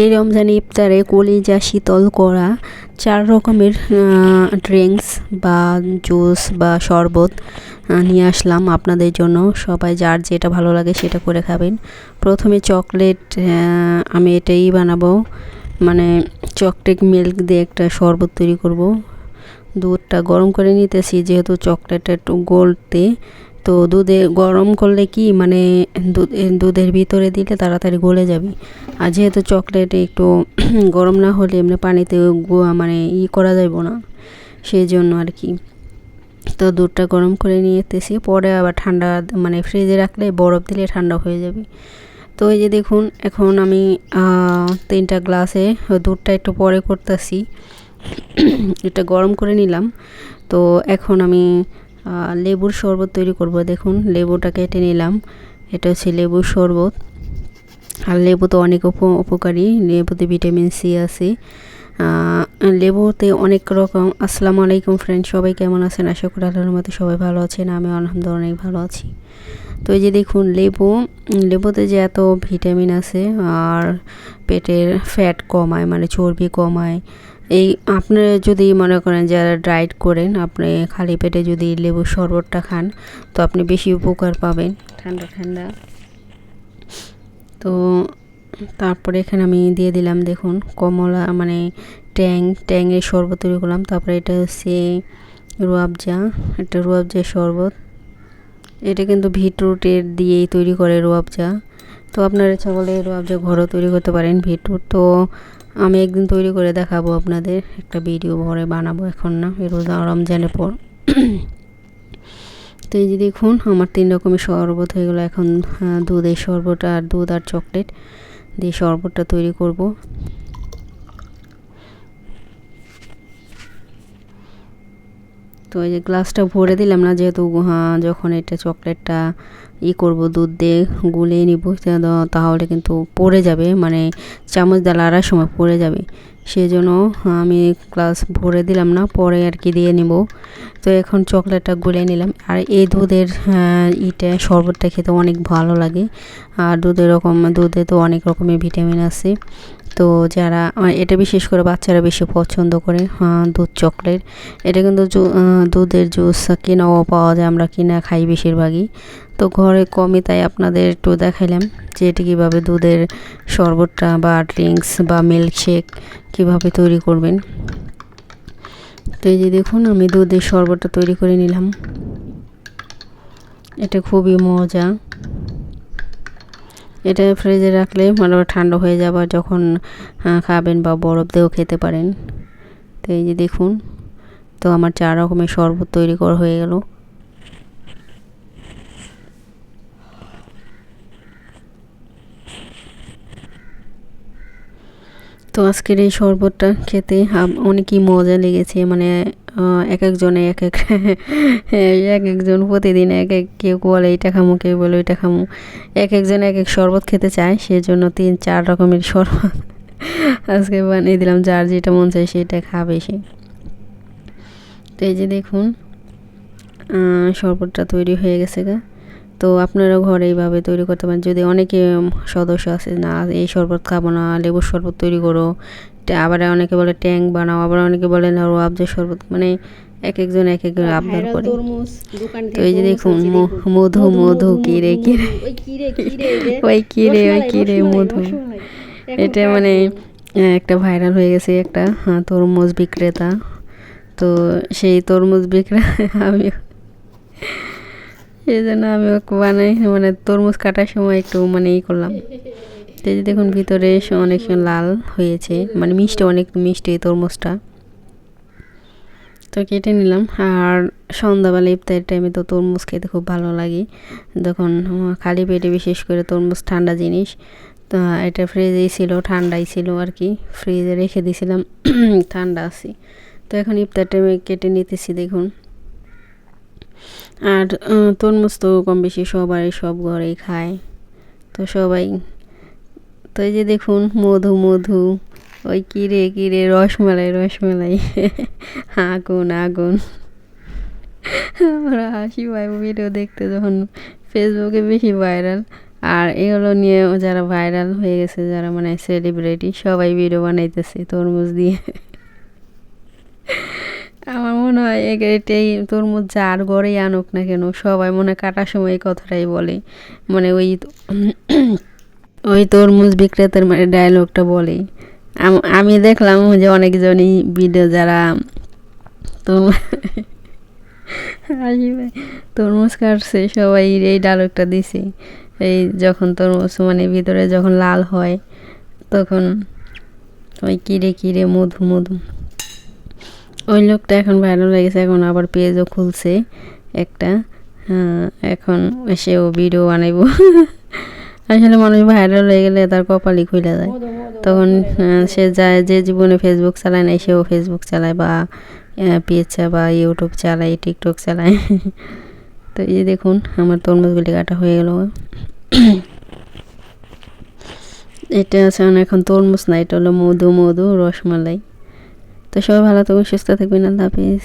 এই রমজান ইফতারে কলিজা শীতল করা, চার রকমের ড্রিঙ্কস বা জুস বা শরবত নিয়ে আসলাম আপনাদের জন্য। সবাই যার যেটা ভালো লাগে সেটা করে খাবেন। প্রথমে চকলেট আমি এটাই বানাবো। মানে চকলেট মিল্ক দিয়ে একটা শরবত তৈরি করব। দুধটা গরম করে নিতেছি, যেহেতু চকলেটটা একটু গলতে তো দুধে গরম করলে কি মানে দুধের ভিতরে দিলে তাড়াতাড়ি গলে যাবে। আর যেহেতু চকলেট একটু গরম না হলে এমনি পানিতে মানে ই করা যাব না সেই জন্য আর কি। তো দুধটা গরম করে নিতেছি পরে আবার ঠান্ডা মানে ফ্রিজে রাখলে বরফ দিলে ঠান্ডা হয়ে যাবে। তো এই যে দেখুন, এখন আমি তিনটা গ্লাসে দুধটা একটু পরে করতেছি। এটা গরম করে নিলাম। তো এখন আমি লেবুর শরবত তৈরি করব, দেখুন লেবুটা কেটে নিলাম। এটা হচ্ছে লেবুর শরবত। আর লেবু তো অনেক উপকারী, লেবুতে ভিটামিন সি আছে। লেবুতে অনেক রকম, আসসালামু আলাইকুম ফ্রেন্ড সবাই কেমন আছেন? আশা করি আল্লাহর মতো সবাই ভালো আছেন আমি আলহামদুলিল্লাহ অনেক ভালো আছি। তো এই যে দেখুন, লেবু, লেবুতে যে এত ভিটামিন আছে, আর পেটের ফ্যাট কমায় মানে চর্বি কমায় এই আপনারা যদি মনে করেন যারা ডায়েট করেন, আপনি খালি পেটে যদি লেবুর শরবতটা খান, তো আপনি বেশি উপকার পাবেন। ঠান্ডা ঠান্ডা। তো তারপরে এখানে আমি দিয়ে দিলাম দেখুন, কমলা মানে ট্যাং, ট্যাংয়ের শরবত তৈরি করলাম। তারপরে এটা হচ্ছে রুয়াবজা এটা রুয়াবজা শরবত। এটা কিন্তু ভিটরুটের দিয়েই তৈরি করে রুয়াবজা। তো আপনারা ইচ্ছা করলে যে ঘরও তৈরি করতে পারেন, ভিটু তো আমি একদিন তৈরি করে দেখাবো আপনাদের। একটা ভিডিও ভরে বানাবো এখন না রোজা রমজানের পর। তো এই যে দেখুন, আমার তিন রকমের শরবত হয়ে গেলো এখন দুধের শরবত আর দুধ আর চকলেট। দিয়ে শরবতটা তৈরি করব। তো এই যে গ্লাসটা ভরে দিলাম না যেহেতু যখন এটা চকলেটটা ই করব, দুধ দিয়ে গুলিয়ে নিব তাহলে কিন্তু পড়ে যাবে মানে চামচ দিয়ে লাড়ার সময় পড়ে যাবে। সেই জন্য আমি গ্লাস ভরে দিলাম না, পরে আর কি দিয়ে নিব। তো এখন চকলেটটা গুলিয়ে নিলাম। আর এই দুধের ইটা শরবতটা খেতে অনেক ভালো লাগে। আর দুধের রকম, দুধে তো অনেক রকমের ভিটামিন আছে। তো যারা এটা বিশেষ করে বাচ্চারা বেশি পছন্দ করে দুধ চকলেট। এটা কিন্তু দুধের জুস কেনাও পাওয়া যায়, আমরা কিনা খাই বেশিরভাগই। তো ঘরে কমই, তাই আপনাদের একটু দেখাইলাম যে এটি কীভাবে দুধের শরবতটা বা ড্রিঙ্কস বা মিল্কশেক কীভাবে তৈরি করবেন। তো এই যে দেখুন, আমি দুধের শরবতটা তৈরি করে নিলাম। এটা খুবই মজা। এটা ফ্রিজে রাখলে মানে ঠান্ডা হয়ে যাবার যখন খাবেন বা বরফ দিয়েও খেতে পারেন। তো এই যে দেখুন, তো আমার চার রকমের শরবত তৈরি করা হয়ে গেল। তো আজকের এই শরবতটা খেতে অনেকই মজা লেগেছে মানে এক একজনে এক এক এক একজন প্রতিদিন এক এক কেউ বলে, এইটা খামো, কেউ বলে, ওইটা খামো। এক একজন এক এক শরবত খেতে চায়, সেজন্য তিন চার রকমের শরবত আজকে বানিয়ে দিলাম, যার যেটা মন চায় সেটা খাবে সে। তো এই যে দেখুন শরবতটা তৈরি হয়ে গেছে গা। তো আপনারা ঘরে এইভাবে তৈরি করতে পারেন। যদি অনেকে সদস্য আছে না এই শরবত খাব না লেবুর শরবত তৈরি করো আবার অনেকে বলে ট্যাং বানাও আবার অনেকে বলে না রোয়াবজা শরবত মানে এক একজন এক এক আবদার করে। তো এই যে দেখুন মধু মধু কিরে কিরে ওই কিরে ওই কিরে মধু। এটা মানে একটা ভাইরাল হয়ে গেছে একটা তরমুজ বিক্রেতা। তো সেই তরমুজ বিক্রেতা আমি সেই জন্য আমি ওকে বানাই মানে তরমুজ কাটার সময় একটু মানে ই করলাম। তো যে দেখুন ভিতরে অনেক লাল হয়েছে মানে মিষ্টি, অনেক মিষ্টি তরমুজটা। তো কেটে নিলাম, আর সন্ধ্যাবেলা ইফতারের টাইমে তো তরমুজ খেতে খুব ভালো লাগে। তখন খালি পেটে বিশেষ করে তরমুজ ঠান্ডা জিনিস, তো এটা ফ্রিজেই ছিল, ঠান্ডাই ছিল আর কি ফ্রিজে রেখে দিয়েছিলাম, ঠান্ডা আছি। তো এখন ইফতার টাইমে কেটে নিতেছি, দেখুন। আর তরমুজ তো কম বেশি সবাই সব ঘরেই খায়। তো সবাই, তো এই যে দেখুন মধু মধু, ওই কিরে কিরে, রসমালাই রসমালাই। আগুন আগুন। আমরা হাসি পাই ভিডিও দেখতে যখন ফেসবুকে বেশি ভাইরাল। আর এগুলো নিয়ে যারা ভাইরাল হয়ে গেছে, যারা মানে সেলিব্রিটি সবাই ভিডিও বানাইতেছে তরমুজ দিয়ে। আমার মনে হয় এটাই তরমুজ যার গড়েই আনুক না কেন, সবাই মনে কাটার সময় এই কথাটাই বলে। মানে ওই ওই তরমুজ বিক্রেতার মানে ডায়লগটা বলে। আমি দেখলাম যে অনেকজনই ভিডিও যারা। তরমুজ কাটছে, সবাই এই ডায়লগটা দিছে। এই যখন তরমুজ মানে ভিতরে যখন লাল হয়, তখন ওই কিরে কিরে মধু মধু। ওই লোকটা এখন ভাইরাল হয়ে গেছে এখন আবার পেজও খুলছে একটা। হ্যাঁ, এখন সেও ভিডিও বানাইব। আসলে মানুষ ভাইরাল হয়ে গেলে তার কপালই খুলে যায়। তখন সে যায় যে জীবনে ফেসবুক চালায় না সেও ফেসবুক চালায় বা পেজ বা ইউটিউব চালায় টিকটক চালায়। তো এই দেখুন আমার তরমুজগুলি কাটা হয়ে গেল। এটা আছে এখন তরমুজ না এটা হলো মধু মধু রসমালাই। তো সবাই ভালো থাকুন সুস্থ থাকবেন আল্লাহ হাফিজ।